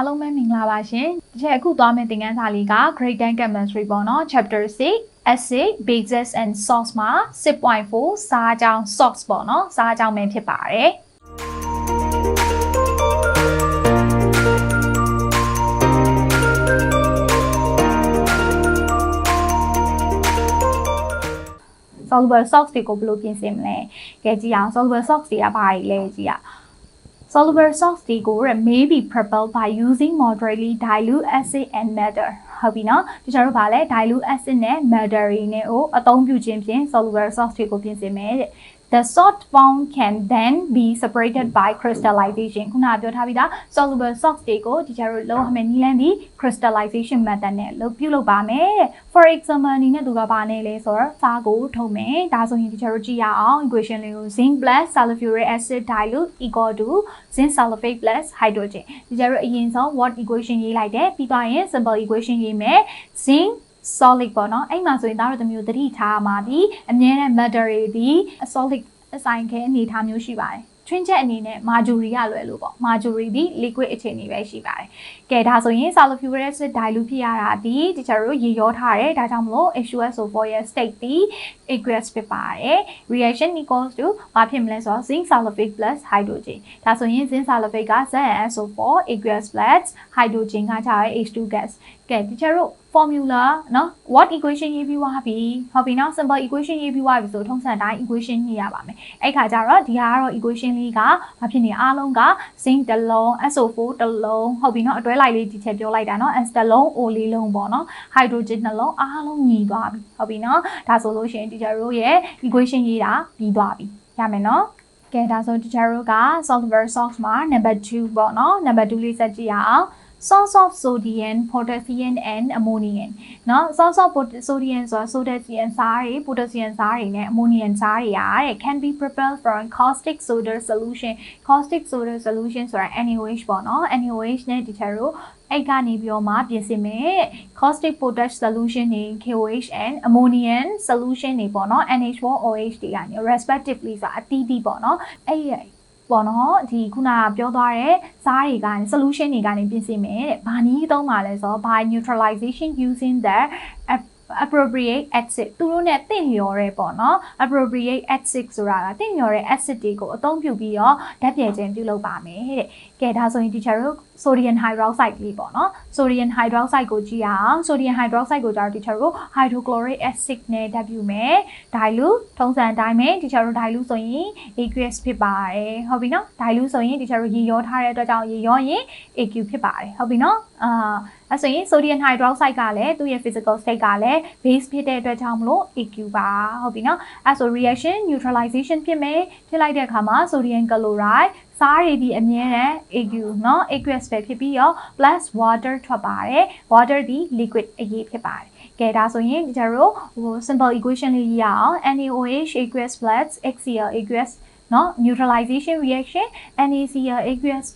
အားလုံးပဲမင်္ဂလာပါရှင်။ဒီချက်အခုသွားမယ့်သင်ခန်းစာလေးက Grade 10 Chemistry ပေါ့နော် Chapter 6 Acid Bases and Salts မှာ6.4စားအကြောင်း salts ပေါ့နော်စားအကြောင်းပဲဖြစ်ပါတယ်။ soluble salts တွေကိုဘယ်လိုပြင်ဆင်မလဲ။ကဲကြည့်အောင် soluble salts တွေကဘာတွေလဲကြည့်ရအောင် Soluble salts တွေကို may be propelled by using moderately dilute acid and matter ဟုတ်ပြီနော်ဒီကျတော့ဗာလဲ dilute acid နဲ့ matter တွေနဲ့ကိုအသုံးပြုခြင်းဖြင့် soluble salts တွေကိုပြင်ဆင်မယ်တဲ့ The salt form can then be separated by crystallization ခုနကပြောထားပြီးသား soluble salts တွေကိုဒီကျတော့လုံးဝမယ်နီးလန်းဒီ crystallization method နဲ့လုပ်ပြုလုပ်ပါမယ်တဲ့ for example အနေနဲ့သူကဘာနဲ့လဲဆိုတော့စားကိုထုတ်မယ်ဒါဆိုရင်ဒီကျတော့ကြည့်ရအောင် equation လေးကို zinc plus sulfuric acid dilute equal to zinc sulfate plus hydrogen ဒီကျတော့အရင်ဆုံး what equation ရေးလိုက်တယ်ပြီးသွားရင် simple equation ရေးမယ် zinc solid ပေါ့နော်အဲ့မှာဆိုရင်ဒါတော့တမျိုးသတိထားမှာဒီအမြဲတမ်း matter တွေဒီ solid အဆိုင်ခဲအနေထားမျိုးရှိပါတယ်ထွင်းချက်အနေနဲ့ marjorie ရလွယ်လို့ပေါ့ marjorie ဒီ liquid အခြေအနေပဲရှိပါတယ်။ကဲဒါဆိုရင် sulfuric acid dilute ဖြစ်ရတာဒီတခြားတို့ရေရောထားတယ်ဒါကြောင့်မလို့ H2SO4 ရဲ့ state ဒီ aqueous ဖြစ်ပါတယ်။ reaction equals to ဘာဖြစ်မလဲဆိုတော့ zinc sulfate plus hydrogen ဒါဆိုရင် zinc sulfate က ZnSO4 aqueous plus hydrogen ကကြရဲ H2 gas ကဲတခြားတို့ formula နော် what equation ရေးပြီးွားပြီဟုတ်ပြီနော် simple equation ရေးပြီးွားပြီဆိုထုံးစံတိုင်း equation ညှိရပါမယ်အဲ့ခါကျတော့ဒီဟာကတော့ equation လေးကမဖြစ်နေအားလုံးက zinc တစ်လုံး SO4 တစ်လုံးဟုတ်ပြီနော်အတွဲလိုက်လေးဒီချက်ပြောလိုက်တာနော် S တစ်လုံး O လေးလုံးပေါ့နော် hydrogen နှလုံးအားလုံးညီသွားပြီဟုတ်ပြီနော်ဒါဆိုလို့ရှိရင် teacher တို့ရဲ့ equation ရေးတာပြီးသွားပြီရမယ်နော်ကဲဒါဆို teacher တို့က software soft မှာ number 2ပေါ့နော် number 2လေးစက်ကြည့်ရအောင် source of sodium, potassium and ammonium เนาะ source of sodium ဆိုတာ sodium စားတွေ potassium စားတွေနဲ့ ammonium စားတွေရာတဲ့ can be prepared from caustic soda solution caustic soda solution ဆိုတာ NaOH ပေါ့เนาะ NaOH နဲ့ဒီချက်တို့အဲ့ကနေပြီးတော့မှပြင်ဆင်မယ် caustic potash solution တွေ KOH and ammonium solution တွေပေါ့เนาะ NH4OH တွေကနေ respectively ဆိုတာအတီးတီးပေါ့เนาะအဲ့ ပေါ့နော်ဒီခုနကပြောသွားတဲ့စားတွေကနေ solution တွေကနေပြင်ဆင်မယ်တဲ့။ဘာနည်းသုံးပါလဲဆိုတော့ by neutralization using the appropriate acid သူတို့ ਨੇ တင့်လျော်တဲ့ပေါ့နော် appropriate acid ဆိုတာကတင့်လျော်တဲ့ acid တွေကိုအသုံးပြုပြီးတော့ဓာတ်ပြည့်ခြင်းပြုလုပ်ပါမယ်တဲ့။ကဲဒါဆိုရင် teacher တို့ sodium hydroxide လေးပေါ့နော် sodium hydroxide ကိုကြည့်ရအောင် sodium hydroxide ကိုကြတော့ teacher တို့ hydrochloric acid နဲ့ဓာတ်ပြုမယ် dilute ထုံးစံအတိုင်းပဲ teacher တို့ dilute ဆိုရင် aqueous ဖြစ်ပါတယ်ဟုတ်ပြီနော် dilute ဆိုရင် teacher တို့ရေရောထားတဲ့အတွက်ကြောင့်ရေရောရင် aqu ဖြစ်ပါတယ်ဟုတ်ပြီနော်အာ အဲ့ဆိုရင် sodium hydroxide ကလည်းသူ့ရဲ့ physical state ကလည်း base ဖြစ်တဲ့အတွက်ကြောင့်မလို့ aqu ပါဟုတ်ပြီနော်အဲ့ဆို reaction neutralization ဖြစ်မယ်ဖြစ်လိုက်တဲ့အခါမှာ sodium chloride စားရည်ဒီအမြဲတမ်း aqu เนาะ aqueous ပဲဖြစ်ပြီးတော့ plus water ထွက်ပါတယ် water ဒီ liquid အရေးဖြစ်ပါတယ်ကဲဒါဆိုရင်ဒီကျတော့ဟို simple equation လေးရေးရအောင် NaOH aqueous plus HCl aqueous နော် neutralization reaction NaCl aqueous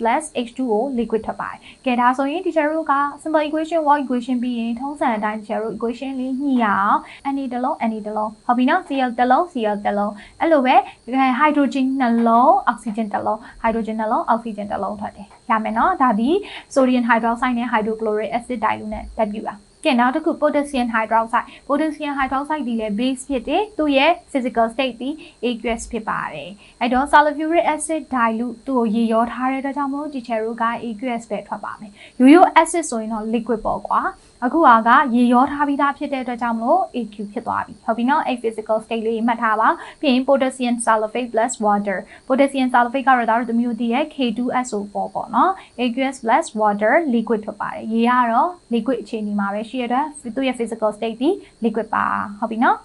H2O liquid ထွက်ပါတယ်။ကဲဒါဆိုရင် teacher တို့က simple equation wall equation ပြီးရင်ထုံးစံအတိုင်း teacher တို့ equation လေးညှိရအောင် Na တစ်လုံး Na တစ်လုံးဟုတ်ပြီနော် Cl တစ်လုံး Cl တစ်လုံးအဲ့လိုပဲ hydrogen နှလုံး oxygen တစ်လုံး hydrogen နှလုံး oxygen တစ်လုံးထွက်တယ်။ရမယ်နော်ဒါဒီ sodium hydroxide နဲ့ hydrochloric acid dilute နဲ့ဓာတ်ပြူပါ။ ကဲနောက်တစ်ခု potassium hydroxide potassium hydroxide ဒီလည်း base ဖြစ်တယ်သူ့ရဲ့ physical state ဒီ aqueous ဖြစ်ပါတယ်အဲ့တော့ sulfuric acid dilute သူ့ကိုရေရောထားတဲ့အတွက်ကြောင့်မို့ဒီ cherry က aqueous ပဲထွက်ပါမယ်ရိုးရိုး acid ဆိုရင်တော့ liquid ပေါ့ကွာ အခုဟာကရေရောထားပြီးသားဖြစ်တဲ့အတွက်ကြောင့်မလို့ AQ ဖြစ်သွားပြီဟုတ်ပြီနော်အဲ့ physical state လေးမှတ်ထားပါပြီးရင် potassium sulfate plus water potassium sulfate ကတော့ဒါတို့တမျိုးတည်းရဲ့ K2SO4 ပေါ့နော် aqueous plus water liquid ဖြစ်ပါတယ်ရေကတော့ liquid အခြေအနေမှာပဲရှိရတဲ့သူ့ရဲ့ physical state ဒီ liquid ပါဟုတ်ပြီနော်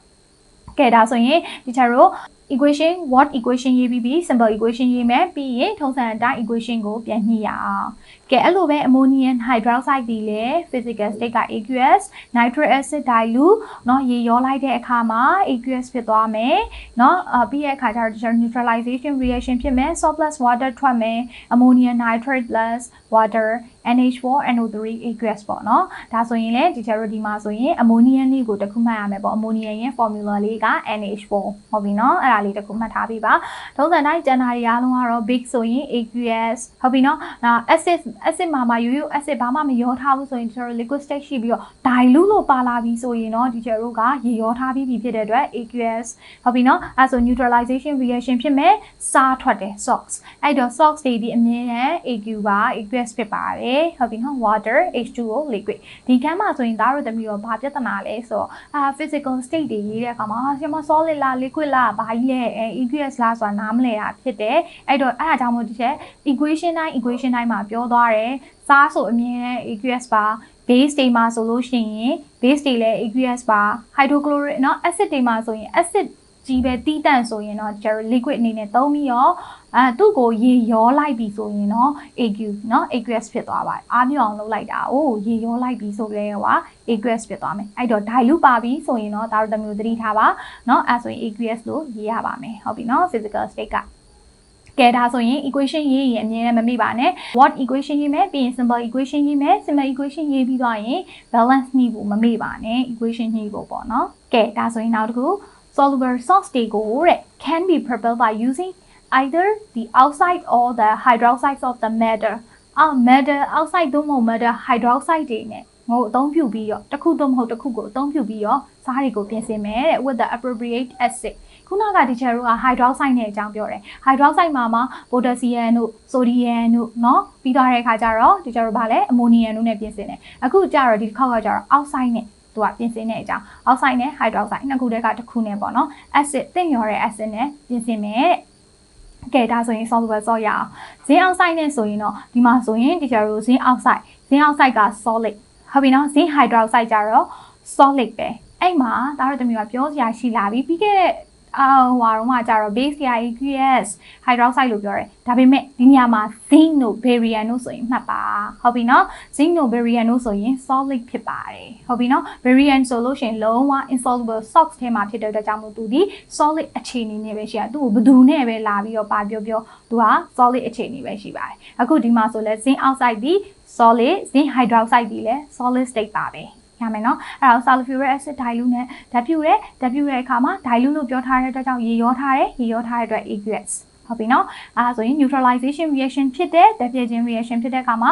ကဲဒါဆိုရင်ဒီချက်တို့ equation what equation ရေးပြီးပြီး simple equation ရေးမယ်ပြီးရင်ထုံးစံအတိုင်း equation ကိုပြန်ညှိရအောင်ကဲအဲ့လိုပဲ ammonium hydroxide ဒီလေ physical state က aqueous nitric acid dilute เนาะရေရောလိုက်တဲ့အခါမှာ aqueous ဖြစ်သွားမယ်เนาะပြီးရဲ့အခါကျတော့ neutralization reaction ဖြစ်မယ် salt plus water ထွက်မယ် ammonium nitrate plus water NH4 NO3 aqueous ပေါ့เนาะဒါဆိုရင်လည်းဒီချက်တို့ဒီမှာဆိုရင် ammonium လေးကိုတစ်ခုမှတ်ရမယ်ပေါ့ ammonium ရဲ့ formula လေးက NH4 ဟုတ်ပြီเนาะအဲ့ဒါ ါဒါလေးတစ်ခုမှတ်ထားပေးပါထုံးစံတိုင်းကျန်တာတွေအားလုံးကတော့ big ဆိုရင် aqueous ဟုတ်ပြီနော်ဒါ acid acid မှာမှာရိုးရိုး acid ဘာမှမရောထားဘူးဆိုရင်ကျွန်တော် liquid state ရှိပြီးတော့ dilute လို့ပါလာပြီဆိုရင်တော့ဒီကျတို့ကရေရောထားပြီးပြီဖြစ်တဲ့အတွက် aqueous ဟုတ်ပြီနော်အဲဆို neutralization reaction ဖြစ်မယ်စားထွက်တယ် salts အဲ့တော့ salts တွေဒီအမြင်နဲ့ aqu ပါ aqueous ဖြစ်ပါတယ်ဟုတ်ပြီနော် water H2O liquid ဒီကမ်းမှာဆိုရင်ဒါတို့တမီတော့ဘာပြဿနာလဲဆိုတော့အာ physical state တွေရေးတဲ့အခါမှာဆရာမ solid လား liquid လားဘာကြီးလဲအဲ aqueous လားဆိုတာနားမလည်တာဖြစ်တယ်အဲ့တော့အဲ့ဒါကြောင့်မို့ဒီချက် equation တိုင်း equation တိုင်းမှာပြောသွားတယ်စားဆိုအမြင်နဲ့ aqueous ပါ base တွေမှာဆိုလို့ရှိရင် base တွေလည်း aqueous ပါ hydrochloric เนาะ acid တွေမှာဆိုရင် acid ကြီးပဲတီးတန့်ဆိုရင်တော့ကျွန်တော် liquid အနေနဲ့သုံးပြီးတော့အဲသူ့ကိုရေရောလိုက်ပြီဆိုရင်တော့ AQ เนาะ aqueous ဖြစ်သွားပါတယ်အားမြောက်အောင်လုပ်လိုက်တာအိုးရေရောလိုက်ပြီဆိုကြတဲ့ဟို aqueous ဖြစ်သွားမယ်အဲ့တော့ dilute ပါပြီဆိုရင်တော့ဒါတို့တမျိုးသတိထားပါเนาะအဲဆိုရင် aqueous လို့ရေးရပါမယ်ဟုတ်ပြီเนาะ physical state ကကဲဒါဆိုရင် equation ရေးရင်အမြင်နဲ့မမိပါနဲ့ what equation ရေးမယ်ပြီးရင် simple equation ရေးမယ် simple equation ရေးပြီးသွားရင် balance ညှိဖို့မမေ့ပါနဲ့ equation ညှိဖို့ပေါ့နော်ကဲဒါဆိုရင်နောက်တစ်ခု soluble salts တွေကိုတဲ့ can be prepared by using either the outside or the hydroxides of the matter အော် matter outside သို့မဟုတ် matter hydroxide တွေနဲ့ငိုအသုံးပြုပြီးတော့တစ်ခုသို့မဟုတ်တစ်ခုကိုအသုံးပြုပြီးတော့စားတွေကိုပြင်ဆင်မယ်တဲ့ with the appropriate acid ခုနက teacher တို့က hydroxide နဲ့အကြောင်းပြောတယ် hydroxide မှာမှာ potassium တို့ sodium တို့เนาะပြီးသွားတဲ့အခါကျတော့ teacher တို့ဗာလဲ ammonium တို့နဲ့ပြင်ဆင်တယ်အခုကျတော့ဒီတစ်ခေါက်ကကျတော့ outside နဲ့ သူကပြင်ဆင်တဲ့အကြောင်း oxide နဲ့ hydroxide နှစ်ခုတည်းကတစ်ခုနဲ့ပေါ့နော် acid တင့်ရော်တဲ့ acid နဲ့ပြင်ဆင်မယ်တဲ့ကဲဒါဆိုရင် soluble salt ရအောင်ဇင်း oxide နဲ့ဆိုရင်တော့ဒီမှာဆိုရင် teacher တို့ဇင်း oxide ဇင်း oxide က solid ဟုတ်ပြီနော်ဇင်း hydroxide ကြတော့ solid ပဲအဲ့မှာဒါတော့တမျိုးကပြောစရာရှိလာပြီပြီးခဲ့တဲ့ အာဟိုဟာတော့ကကြတော့ base aqueous hydroxide လို့ပြောတယ်ဒါပေမဲ့ဒီနေရာမှာ zinc တို့ barium တို့ဆိုရင်မှတ်ပါဟုတ်ပြီနော် zinc တို့ barium တို့ဆိုရင် solid ဖြစ်ပါတယ်ဟုတ်ပြီနော် barium ဆိုလို့ရှိရင်လုံးဝ insoluble salts ထဲမှာဖြစ်တဲ့အတွက်ကြောင့်မို့သူဒီ solid အခြေအနေနဲ့ပဲရှိရသူ့ကိုဘယ်သူနဲ့ပဲလာပြီးတော့ပါပြောပြောသူက solid အခြေအနေပဲရှိပါတယ်အခုဒီမှာဆိုလဲ zinc oxide ဒီ solid zinc hydroxide ဒီလဲ solid state ပါပဲ ရမယ်နော်အဲ့တော့ sulfuric acid dilute နဲ့ဓာတ်ပြုတဲ့ဓာတ်ပြုတဲ့အခါမှာ dilute လို့ပြောထားတဲ့အတွက်ကြောင့်ရေရောထားတယ်ရေရောထားတဲ့အတွက် aqueous ဟုတ်ပြီနော်အဲဒါဆိုရင် neutralization reaction ဖြစ်တဲ့ဓာတ်ပြည့်ခြင်း reaction ဖြစ်တဲ့အခါမှာ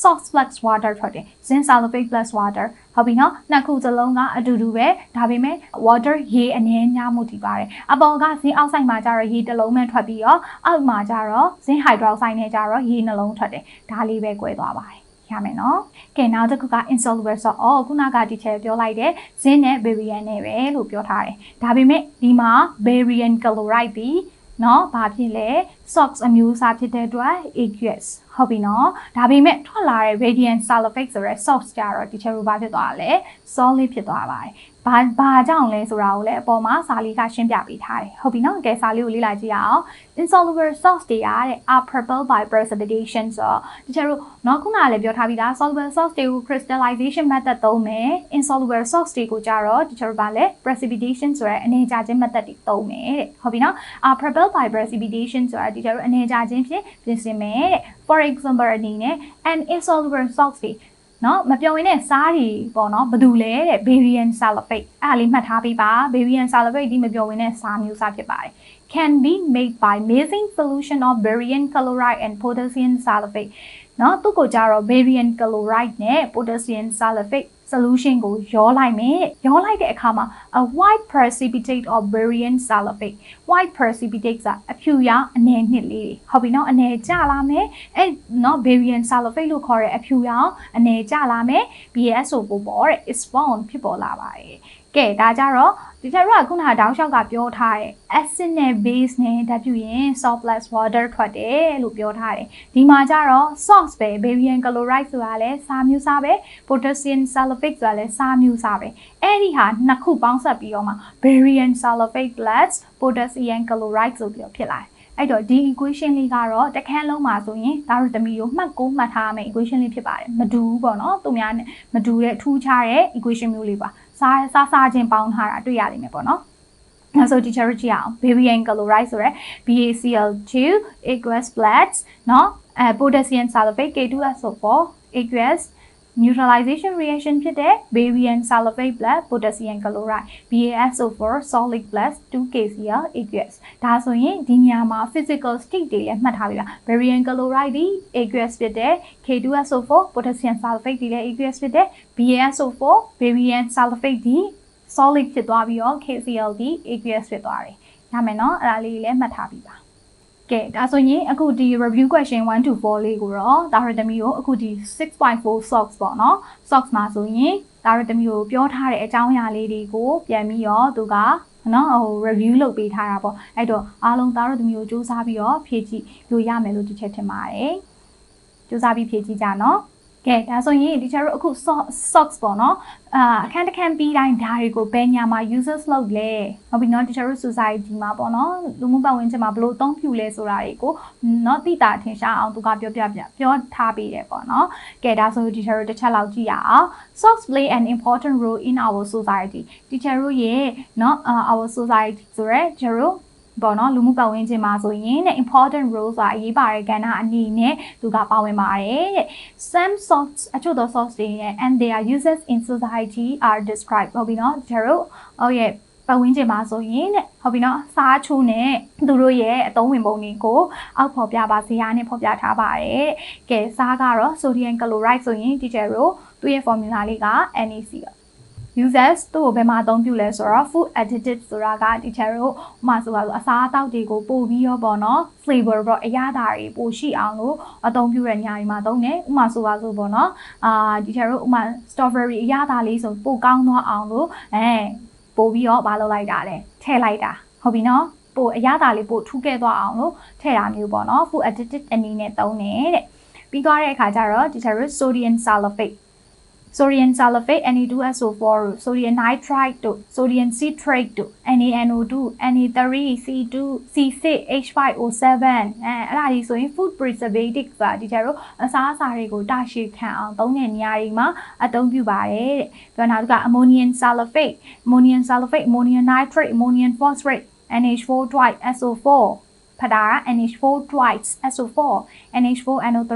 salt plus water ထွက်တယ် zinc sulfate plus water ဟုတ်ပြီနော်နှစ်ခုစလုံးကအတူတူပဲဒါပေမဲ့ water ရေအနည်းများမှုတည်ပါတယ်အပေါ်က zinc oxide မှာကျတော့ရေတစ်လုံးပဲထွက်ပြီးတော့အောက်မှာကျတော့ zinc hydroxide နဲ့ကျတော့ရေနှလုံးထွက်တယ်ဒါလေးပဲ꿰သွားပါတယ် ရမယ်နော်။ကဲနောက်တစ်ခုက insoluble salt အော်ခုနကဒီချက်ပြောလိုက်တဲ့ဇင်းနဲ့ barium နဲ့ပဲလို့ပြောထားတယ်။ဒါပေမဲ့ဒီမှာ barium chloride ဒီနော်ဘာဖြစ်လဲ socks အမျိုးအစားဖြစ်တဲ့အတွက် aqueous ဟုတ်ပြီနော်ဒါပေမဲ့ထွက်လာတဲ့ radiant sulfate ဆိုတဲ့ source ကြတော့ဒီချက်ရူဘာဖြစ်သွားတယ် solid ဖြစ်သွားပါတယ်ဘာဘာကြောင့်လဲဆိုတာကိုလည်းအပေါ်မှာစာလီကရှင်းပြပေးထားတယ်ဟုတ်ပြီနော်ကဲစာလီကိုလေ့လာကြည့်ရအောင် insoluble salts တွေကတဲ့ are purple by precipitation ဆိုတော့တချို့တို့နော်ခုနကလည်းပြောထားပြီးသား soluble salts တွေကို crystallization method သုံးမယ် insoluble salts တွေကိုကြတော့တချို့တို့ပါလဲ precipitation ဆိုတဲ့အနေကျခြင်း method တွေသုံးမယ်တဲ့ဟုတ်ပြီနော် are purple by precipitation ဆိုတာတချို့တို့အနေကျခြင်းဖြင့်ပြင်ဆင်မယ်တဲ့ for example အနေနဲ့ an insoluble salts တွေနော်မပြောရင်လည်းစားတွေပေါ့နော်ဘာလို့လဲတဲ့ barium sulfate အဲ့ဒါလေးမှတ်ထားပေးပါ barium sulfate ဒီမပြောရင်လည်းစားမျိုးစားဖြစ်ပါတယ် can be made by mixing solution of barium chloride and potassium sulfate နော်သူ့ကိုကြတော့ barium chloride နဲ့ potassium sulfate solution ကိုရောလိုက်မယ်ရောလိုက်တဲ့အခါမှာ a white precipitate of barium sulfate white precipitate က အဖြူရောင်အနေနှစ်လေးတွေဟုတ်ပြီနော်အနေကျလာမယ်အဲ့နော် barium sulfate လို့ခေါ်တဲ့အဖြူရောင်အနေကျလာမယ် BSO ပို့ပေါ်တဲ့ is found ဖြစ်ပေါ်လာပါတယ်ကဲဒါကြတော့ ဒီချက်တော့ခုနကတောင်းလျှောက်ကပြောထားတယ် acid နဲ့ base နဲ့ဓာတ်ပြုရင် salt plus water ထွက်တယ်လို့ပြောထားတယ်ဒီမှာကြတော့ salt ပဲ barium chloride ဆိုတာလည်းစားမျိုးစားပဲ potassium sulfate ဆိုတာလည်းစားမျိုးစားပဲအဲ့ဒီဟာနှစ်ခုပေါင်းစပ်ပြီးတော့မှ barium sulfate plus potassium chloride ဆိုပြီးတော့ဖြစ်လာတယ်အဲ့တော့ဒီ equation လေးကတော့တခန်းလုံးမှာဆိုရင်ဒါတို့တမီကိုမှတ်ကိုမှတ်ထားရမယ့် equation လေးဖြစ်ပါတယ်မတူဘူးပေါ့နော်သူများနဲ့မတူတဲ့ထူးခြားတဲ့ equation မျိုးလေးပါ စားစားစားချင်းပေါင်းထားတာတွေ့ရလိမ့်မယ်ပေါ့နော်နောက်ဆို teacher ကြည့်အောင် barium chloride ဆိုရယ် BaCl2 aqueous plus เนาะအဲ potassium sulfate K2SO4 aqueous neutralization reaction ဖြစ်တဲ့ barium sulfate plus potassium chloride BaSO4 solid plus 2KCl aqueous ဒါဆိုရင်ဒီနေရာမှာ physical state တွေလည်းမှတ်ထားပြီလား barium chloride ဒီ aqueous ဖြစ်တဲ့ K2SO4 potassium sulfate ဒီလည်း aqueous ဖြစ်တဲ့ BaSO4 barium sulfate ဒီ solid ဖြစ်သွားပြီးတော့ KCl ဒီ aqueous ဖြစ်သွားတယ်။ရမယ်နော်အဲ့ဒါလေးလည်းမှတ်ထားပြီးပါ ကဲဒါဆိုရင်အခုဒီ review question 1 to 4လေးကိုတော့ဒါရတမီကိုအခုဒီ6.4 socks ပေါ့နော် socks မှာဆိုရင်ဒါရတမီကိုပြောထားတဲ့အကြောင်းအရာလေးတွေကိုပြန်ပြီးတော့သူကနော်ဟို review လုပ်ပေးထားတာပေါ့အဲ့တော့အားလုံးသားတို့သမီးကိုစူးစမ်းပြီးတော့ဖြည့်ကြည့်လို့ရမယ်လို့ဒီချက်ထင်ပါတယ်စူးစမ်းပြီးဖြည့်ကြည့်ကြနော် ကဲဒါဆိုရင်ဒီချာတို့အခု socks ပေါ့နော်အာအခန်းတစ်ခန်းပြီးတိုင်းဒါတွေကိုဘယ်ညာမှာ users လုပ်လဲဟုတ်ပြီနော်ဒီချာတို့ society မှာပေါ့နော်လူမှုပတ်ဝန်းကျင်မှာဘယ်လိုအသုံးပြုလဲဆိုတာတွေကိုနော်သိတာထင်ရှားအောင်သူကပြောပြပြပြောထားပေးတယ်ပေါ့နော်ကဲဒါဆိုဒီချာတို့တစ်ချက်လောက်ကြည့်ရအောင် socks play an important role in our society ဒီချာတို့ရဲ့နော် our society ဆိုရဲချာတို့ ပေါ့နော်လူမှုပတ်ဝန်းကျင်မှာဆိုရင်တဲ့ important role ဆိုတာအရေးပါတဲ့ကဏ္ဍအနေနဲ့သူကပါဝင်ပါတယ်တဲ့ some sorts အချို့သော sorts တွေနဲ့ and their uses in society are described ဟုတ်ပြီနော်ဒါတို့ဟုတ်ရဲ့ပတ်ဝန်းကျင်မှာဆိုရင်တဲ့ဟုတ်ပြီနော်စားချိုးနဲ့သူတို့ရဲ့အသုံးဝင်ပုံတွေကိုအောက်ဖော်ပြပါဇေယျနဲ့ဖော်ပြထားပါတယ်ကဲစားကတော့ sodium chloride ဆိုရင်ဒီကျတော့သူ့ရဲ့ formula လေးက NaCl users သူ့ကိုဘယ်မှာအသုံးပြုလဲဆိုတော့ food additive ဆိုတာကဒီချက်တို့ဥမာဆိုပါဆိုအစားအသောက်တွေကိုပို့ပြီးတော့ပေါ့နော် flavor တော့အရသာတွေပိုရှိအောင်လို့အသုံးပြုတဲ့ညတွေမှာသုံးတယ်ဥမာဆိုပါဆိုပေါ့နော်အာဒီချက်တို့ဥမာ strawberry အရသာလေးဆိုပိုကောင်းသွားအောင်လို့အဲပို့ပြီးတော့မလုပ်လိုက်တာလဲထည့်လိုက်တာဟုတ်ပြီနော်ပို့အရသာလေးပို့ထူးခဲ့သွားအောင်လို့ထည့်တာမျိုးပေါ့နော် food additive အနေနဲ့သုံးတယ်တဲ့ပြီးသွားတဲ့အခါကျတော့ဒီချက်တို့ sodium sulfate sodium sulfate Na2SO4 တို့ sodium nitrite တို့ sodium citrate တို့ NaNO2 Na3C2 C6H5O7 အဲအဲ့ဒါဒီဆိုရင် food preservative ဆိုတာဒီကြတော့အစားအစာတွေကိုတာရှည်ခံအောင်သုံးတဲ့နေရာတွေမှာအသုံးပြုပါတယ်တဲ့ပြီးတော့နောက်တစ်ခါ ammonium sulfate ammonium sulfate ammonium nitrate ammonium phosphate NH4 twice SO4 ဖတာက NH4 twice SO4 NH4 NO3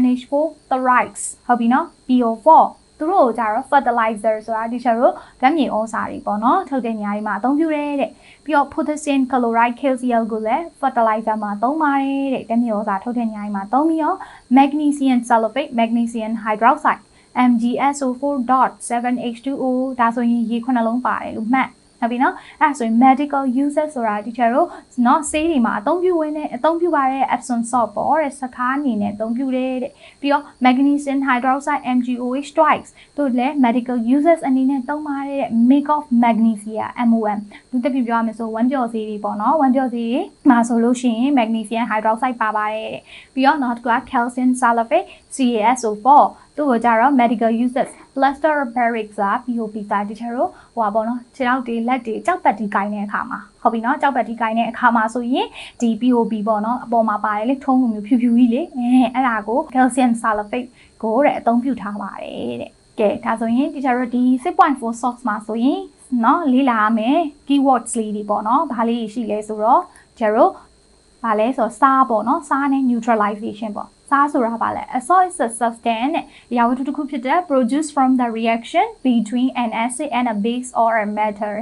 NH4 thrice ဟုတ်ပြီနော် PO4 သူတို့ကိုကြတော့ fertilizer ဆိုတာဒီချက်တို့ဓာတ်မြေဩဇာတွေပေါ့နော်ထုတ်တဲ့နေရာတွေမှာအသုံးပြုရဲတဲ့ပြီးတော့ potassium chloride calcium ကိုလည်း fertilizer မှာသုံးပါတယ်တဲ့ဓာတ်မြေဩဇာထုတ်တဲ့နေရာတွေမှာသုံးပြီးတော့ magnesium sulfate magnesium hydroxide MgSO4.7H2O ဒါဆိုရင်ရေခုနှလုံးပါတယ်လို့မှတ် ဟုတ်ပြီနော်အဲ့ဆိုရင် medical uses ဆိုတာဒီချက်တို့နော်ဆေးတွေမှာအသုံးပြုဝင်တဲ့အသုံးပြုပါတဲ့ Epsom salt ပေါ့တဲ့စကားအနေနဲ့အသုံးပြုတဲ့တဲ့ပြီးတော့ magnesium hydroxide MgOH twice တို့လည်း medical uses အနေနဲ့သုံးပါတဲ့ make of magnesia MOM လူတစ်ပြပြောရမယ်ဆိုဝမ်းပြော်ဆေးတွေပေါ့နော်ဝမ်းပြော်ဆေးတွေမှာဆိုလို့ရှိရင် magnesium hydroxide ပါပါတယ်တဲ့ပြီးတော့နောက်တစ်ခုက calcium sulfate CaSO4 သူ့ကိုကြတော့ medical uses plaster barric ဆိုတာ POP စာဒီချက်တော့ဟိုပါပေါ့နော်ခြေထောက်တွေလက်တွေကြောက်ပတ်တီကိုင်းတဲ့အခါမှာဟုတ်ပြီနော်ကြောက်ပတ်တီကိုင်းတဲ့အခါမှာဆိုရင်ဒီ POP ပေါ့နော်အပေါ်မှာပါတယ်လေထုံးလိုမျိုးဖြူဖြူကြီးလေအဲအဲ့ဒါကို calcium sulfate ကိုတဲ့အသုံးပြုထားပါတယ်တဲ့ကဲဒါဆိုရင်ဒီချက်တော့ဒီ6.4 socks မှာဆိုရင်နော်လေးလာရမယ် keywords လေးတွေပေါ့နော်ဘာလေးရှိလဲဆိုတော့ကျတော့ဘာလဲဆိုတော့စားပေါ့နော်စားနဲ့ neutralization ပေါ့ စားဆိုတာပါလဲ a soil is a substance နဲ့ရာဝတ္ထုတစ်ခုဖြစ်တဲ့ produce from the reaction between an acid and a base or a matter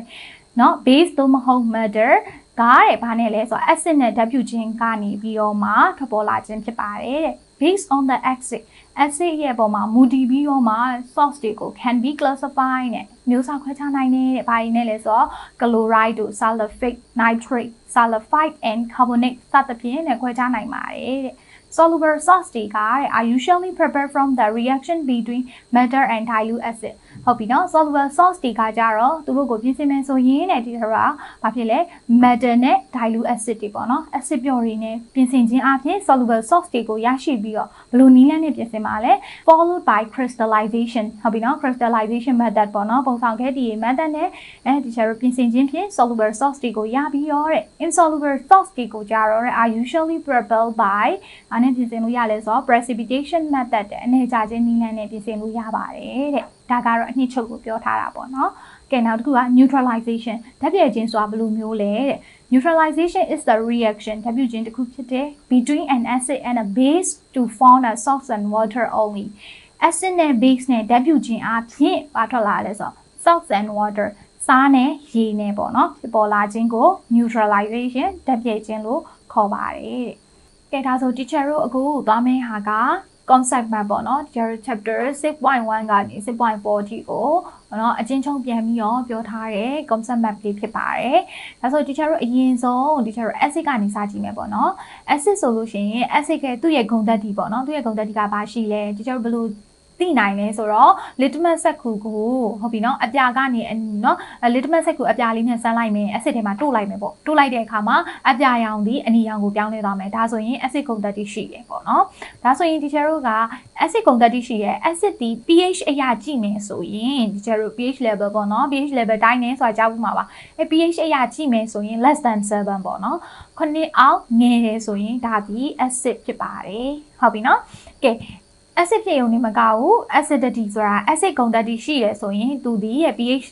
เนาะ base သို့မဟုတ် matter ကတဲ့ဘာနဲ့လဲဆိုတော့ acid နဲ့ဓာတ်ပြုခြင်းကနေပြီးတော့မှထွက်ပေါ်လာခြင်းဖြစ်ပါတယ်တဲ့ based on the acid acid ရဲ့ပုံမှာမူတည်ပြီးတော့မှ source တွေကို can be classified နဲ့မျိုးစားခွဲခြားနိုင်တဲ့ဘာတွေနဲ့လဲဆိုတော့ chloride တို့ sulfate nitrate sulfide and carbonate စသဖြင့်နဲ့ခွဲခြားနိုင်ပါတယ်တဲ့ soluble salts တွေက are usually prepared from the reaction between matter and dilute acid ဟုတ်ပြီနော် soluble salts တွေကကြတော့သူတို့ကိုပြင်ဆင်မယ်ဆိုရင်တဲ့ဒီဆိုတာဘာဖြစ်လဲ matter နဲ့ dilute acid တွေပေါ့နော် acid ပျော်တွေနဲ့ပြင်ဆင်ခြင်းအပြင် soluble salts တွေကိုရရှိပြီးတော့ဘယ်လိုနည်းလမ်းနဲ့ပြင်ဆင်မှာလဲ followed by crystallization ဟုတ်ပြီနော် crystallization method ပေါ့နော်ပုံဆောင်ခဲ့တည် method နဲ့အဲဒီကျတော့ပြင်ဆင်ခြင်းဖြင့် soluble salts တွေကိုရပြီးတော့တဲ့ insoluble salts တွေကိုကြတော့ are usually propelled by အားနဲ့ပြင်ဆင်လို့ရလဲဆိုတော့ precipitation method တဲ့အနေကြခြင်းနည်းလမ်းနဲ့ပြင်ဆင်လို့ရပါတယ်တဲ့ ဒါကတော့အနှစ်ချုပ်ကိုပြောထားတာပေါ့နော်ကဲနောက်တစ်ခုက neutralization ဓာတ်ပြည့်ခြင်းဆိုတာဘယ်လိုမျိုးလဲတဲ့ neutralization is the reaction ဓာတ်ပြုခြင်းတစ်ခုဖြစ်တဲ့ between an acid and a base to form a salt and water only acid နဲ့ base နဲ့ဓာတ်ပြုခြင်းအပြင်ဘာထွက်လာလဲဆိုတော့ salts and water စားနဲ့ရေနဲ့ပေါ့နော်ဖြစ်ပေါ်လာခြင်းကို neutralization ဓာတ်ပြည့်ခြင်းလို့ခေါ်ပါတယ်တဲ့။ကဲဒါဆို teacher တို့အခုသွားမယ့်ဟာက concept map ပေါ့နော် Jerry chapter 6.1ကနေ6.4အထိကိုနော်အချင်းချင်းပြန်ပြီးတော့ပြောထားတဲ့ concept map လေးဖြစ်ပါတယ်။ဒါဆိုဒီချာတို့အရင်ဆုံးဒီချာတို့ acid ကနေစကြည့်မယ်ပေါ့နော်။ acid ဆိုလို့ရှိရင် acid ကသူ့ရဲ့ဂုဏ်သတ္တိပေါ့နော်။သူ့ရဲ့ဂုဏ်သတ္တိကဘာရှိလဲ။ဒီချာတို့ဘယ်လို သိနိုင်လဲဆိုတော့ litmus စက္ကူကိုဟုတ်ပြီနော်အပြာကနေနော် litmus စက္ကူအပြာလေးနဲ့ဆန်းလိုက်မယ် acid ထဲမှာတိုးလိုက်မယ်ပေါ့တိုးလိုက်တဲ့အခါမှာအပြာရောင်ဒီအနီရောင်ကိုပြောင်းလဲသွားမယ်ဒါဆိုရင် acid ဂုဏ်သတ္တိရှိတယ်ပေါ့နော်ဒါဆိုရင် teacher တို့က acid ဂုဏ်သတ္တိရှိရဲ့ acid ဒီ pH အရာကြည့်မယ်ဆိုရင် teacher တို့ pH level ပေါ့နော် pH level တိုင်းနေဆိုတာကြားဖို့မှာပါအဲ pH အရာကြည့်မယ်ဆိုရင် less than 7ပေါ့နော်ခုနှစ်အောင်ငယ်တယ်ဆိုရင်ဒါဒီ acid ဖြစ်ပါတယ်ဟုတ်ပြီနော်ကဲ acid ဖြစ်ုံနဲ့မကဘူး acidity ဆိုတာ acid ဂုဏ်သတ္တိရှိရဆိုရင်သူဒီရဲ့ pH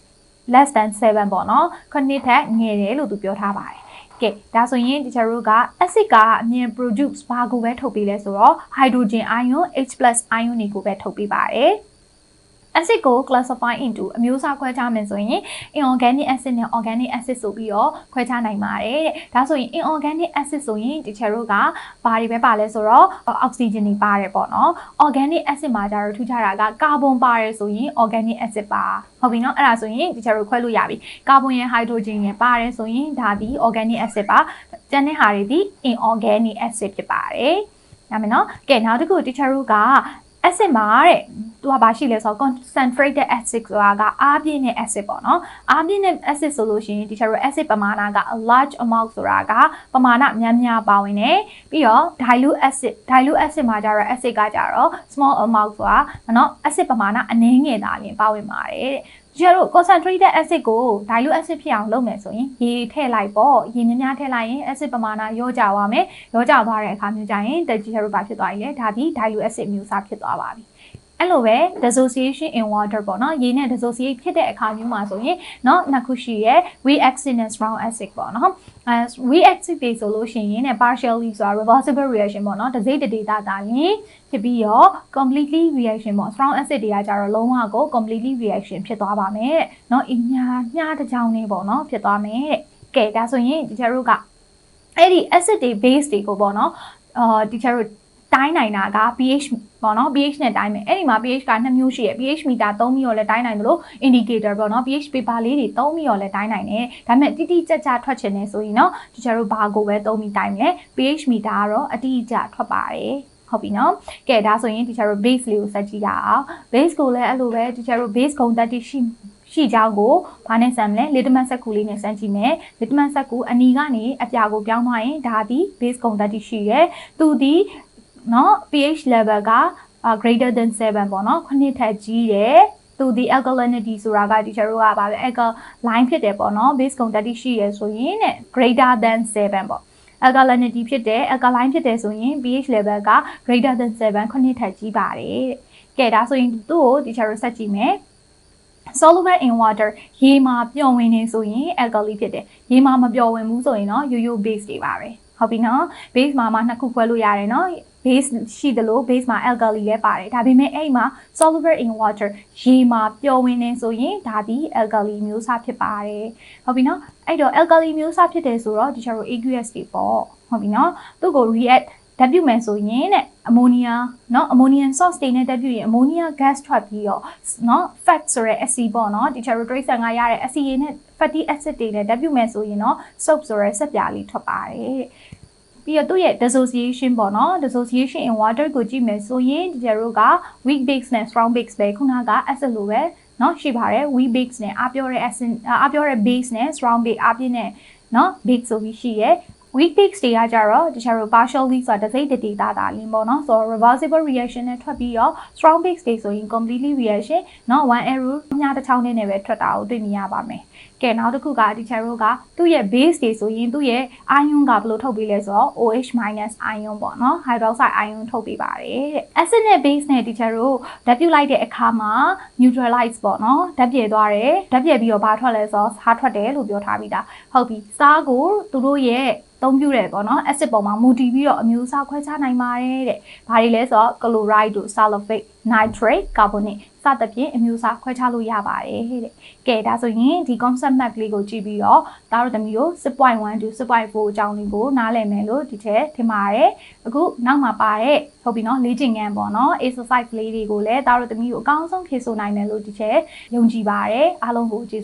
less than 7ပေါ့နော်ခုနှစ်ထက်ငယ်တယ်လို့သူပြောထားပါတယ်ကဲဒါဆိုရင်ဒီချာတို့က acid ကအမြင် produce ဘာကိုပဲထုတ်ပေးလဲဆိုတော့ hydrogen ion H+ ion တွေကိုပဲထုတ်ပေးပါတယ် acid ကို classify into အမျိုးအစားခွဲခြားမယ်ဆိုရင် inorganic acid နဲ့ organic acid ဆိုပြီးတော့ခွဲခြားနိုင်ပါတယ်တဲ့။ဒါဆိုရင် inorganic acid ဆိုရင်ဒီချက်တို့ကဘာတွေပဲပါလဲဆိုတော့ oxygen တွေပါတယ်ပေါ့နော်။ organic acid မှာကျတော့ထူးခြားတာကကာဗွန်ပါတယ်ဆိုရင် organic acid ပါ။ဟုတ်ပြီနော်။အဲ့ဒါဆိုရင်ဒီချက်တို့ခွဲလို့ရပြီ။ကာဗွန်ရဲ့ hydrogen ရဲ့ပါတယ်ဆိုရင်ဒါဒီ organic acid ပါ။ကျန်တဲ့ဟာတွေဒီ inorganic acid ဖြစ်ပါတယ်။နားမယ်နော်။ကဲနောက်တစ်ခု teacher တို့က acid မှာတဲ့ သူကဘာရှိလဲဆိုတော့ concentrated acid ဆိုတာကအားပြည့်တဲ့ acid ပေါ့နော်အားပြည့်တဲ့ acid ဆိုလို့ရှိရင်ဒီချက်တို့ acid ပမာဏက a large amount ဆိုတာကပမာဏများများပါဝင်တယ်ပြီးတော့ dilute acid dilute acid မှာကျတော့ acid ကကျတော့ small amount ဆိုတာနော် acid ပမာဏအနည်းငယ်သာလျှင်ပါဝင်ပါတယ်တဲ့ကျတို့ concentrated acid ကို dilute acid ဖြစ်အောင်လုပ်မယ်ဆိုရင်ရေထည့်လိုက်ပေါ့ရေများများထည့်လိုက်ရင် acid ပမာဏရောကြသွားမယ်ရောကြသွားတဲ့အခါမျိုးကျရင်တကြီးကျတို့ဘာဖြစ်သွားပြီလဲဒါဒီ dilute acid မျိုးစားဖြစ်သွားပါပြီ အဲ့လိုပဲ dissociation in water ပေါ့နော်ရေနဲ့ dissociate ဖြစ်တဲ့အခါမျိုးမှာဆိုရင်เนาะနှစ်ခုရှိရဲ weak acid နဲ့ strong acid ပေါ့နော်အဲ weak acid တွေဆိုလို့ရှိရင်ね partially ဆိုတာ reversible reaction ပေါ့နော်တစိမ့်တဒေတာတာရင်ဖြစ်ပြီးတော့ completely reaction ပေါ့ strong acid တွေကကြတော့လုံးဝကို completely reaction ဖြစ်သွားပါမယ်တဲ့เนาะအညာညတစ်ကြောင်နေပေါ့နော်ဖြစ်သွားမယ်တဲ့ကဲဒါဆိုရင်ဒီကျတို့ကအဲ့ဒီ acid တွေ base တွေကိုပေါ့နော်အာဒီကျတို့ တိုင်းနိုင်တာက pH ပေါ့နော် pH နဲ့တိုင်းမယ်အဲ့ဒီမှာ pH က2မျိုးရှိရယ် pH meter 3ပြီးတော့လည်းတိုင်းနိုင်တယ်လို့ indicator ပေါ့နော် pH paper လေးတွေ3ပြီးတော့လည်းတိုင်းနိုင်တယ်ဒါပေမဲ့တိတိကျကျထွက်ချင်နေဆိုရင်တော့တချို့တို့ဘာကိုပဲ3ပြီးတိုင်းမယ် pH meter ကတော့အတိအကျထွက်ပါတယ်ဟုတ်ပြီနော်ကဲဒါဆိုရင်တချို့တို့ base လေးကိုစက်ကြည့်ရအောင် base ကိုလည်းအဲ့လိုပဲတချို့တို့ base ဂုဏ်သတ္တိရှိရှိကြောင်းကိုဘာနဲ့ဆန်မလဲ litmus စက်ကူလေးနဲ့ဆန်ကြည့်မယ် litmus စက်ကူအနီကနေအပြာကိုပြောင်းသွားရင်ဒါသည် base ဂုဏ်သတ္တိရှိရဲသူသည် နော် pH level က greater than 7ပေါ့နော်9ထက်ကြီးတယ်သူဒီ alkalinity ဆိုတာက teacher တို့ကဗာပဲ alkaline ဖြစ်တယ်ပေါ့နော် base quantity ရှိရယ်ဆိုရင်တဲ့ greater than 7ပေါ့ alkalinity ဖြစ်တယ် alkaline ဖြစ်တယ်ဆိုရင် pH level က greater than 7ခုနှစ်ထက်ကြီးပါတယ်ကဲဒါဆိုရင်သူ့ကို teacher တို့ဆက်ကြည့်မယ် soluble in water ရေမှာပျော်ဝင်နေဆိုရင် alkali ဖြစ်တယ်ရေမှာမပျော်ဝင်ဘူးဆိုရင်တော့ yo yo base တွေပါပဲ ဟုတ်ပြီနော် base မှာမှနှစ်ခုခွဲလို့ရတယ်နော် base ရှိသလို base မှာ alkali လည်းပါတယ်ဒါပေမဲ့အဲ့မှာ soluble in water ရေမှာပျော်ဝင်နေဆိုရင်ဒါဒီ alkali မျိုးစားဖြစ်ပါတယ်ဟုတ်ပြီနော်အဲ့တော့ alkali မျိုးစားဖြစ်တယ်ဆိုတော့ဒီချက်တို့ aqueous တွေပေါ့ဟုတ်ပြီနော်သူ့ကို react ဓာတ်ပြုမယ်ဆိုရင်တဲ့အမိုနီယာเนาะအမိုနီယမ် source တွေနဲ့ဓာတ်ပြုရင်အမိုနီယာ gas ထွက်ပြီးတော့เนาะ fat ဆိုတဲ့ acid ပေါ့เนาะဒီ characteristic ဆန်ကရတဲ့ acid နဲ့ fatty acid တွေနဲ့ဓာတ်ပြုမယ်ဆိုရင်เนาะ soap ဆိုတဲ့ဆက်ပြားလေးထွက်ပါတယ် ပြီးတော့သူ့ရဲ့ dissociation ပေါ့နော် dissociation in water ကိုကြည့်မယ်ဆိုရင်ဒီကျတို့က weak base နဲ့ strong base ပဲခုနက acid လိုပဲเนาะရှိပါတယ် weak base နဲ့အားပြောတဲ့ acid အားပြောတဲ့ base နဲ့ strong base အားပြင်းတဲ့เนาะ base ဆိုပြီးရှိရဲ weak base တွေကကြတော့တခြားတို့ partially ဆိုတာတစ်စိတ်တတိတာတာလင်းပေါ့နော်ဆိုတော့ reversible reaction နဲ့ထွက်ပြီးတော့ strong base တွေဆိုရင် completely reaction เนาะ one arrow ညတစ်ချောင်းနဲ့ပဲထွက်တာကိုတွေ့မြင်ရပါမယ် ကဲနောက်တစ်ခုက teacher တို့ကသူ့ရဲ့ base တွေဆိုရင်သူ့ရဲ့ ion ကဘယ်လိုထုတ်ပေးလဲဆိုတော့ OH- ion ပေါ့နော် hydroxide ion ထုတ်ပေးပါတယ်တဲ့ acid နဲ့ base နဲ့ teacher တို့ဓာတ်ပြုတ်လိုက်တဲ့အခါမှာ neutralize ပေါ့နော်ဓာတ်ပြည့်သွားတယ်ဓာတ်ပြည့်ပြီးတော့ဘာထွက်လဲဆိုတော့စားထွက်တယ်လို့ပြောထားပြီးသားဟုတ်ပြီစားကိုသူတို့ရဲ့အသုံးပြုတယ်ပေါ့နော် acid ပေါ်မှာမူတည်ပြီးတော့အမျိုးအစားခွဲခြားနိုင်ပါတယ်တဲ့ဘာတွေလဲဆိုတော့ chloride တို့ sulfate nitrate carbonate စသဖြင့်အမျိုးအစားခွဲခြားလို့ရပါတယ်တဲ့ကဲဒါဆိုရင်ဒီ concept map လေးကိုကြည့်ပြီးတော့ဒါတို့သမီးတို့6.1 to 6.4အကြောင်းလေးကိုနားလည်မယ်လို့ဒီထက်ထင်ပါတယ်အခုနောက်မှာပါတဲ့ဟုတ်ပြီနော်လေ့ကျင့်ခန်းပေါ့နော် exercise လေးတွေကိုလည်းဒါတို့သမီးတို့အကောင်းဆုံးဖြေဆိုနိုင်တယ်လို့ဒီထက်ယုံကြည်ပါတယ်အားလုံးကိုကျေးဇူး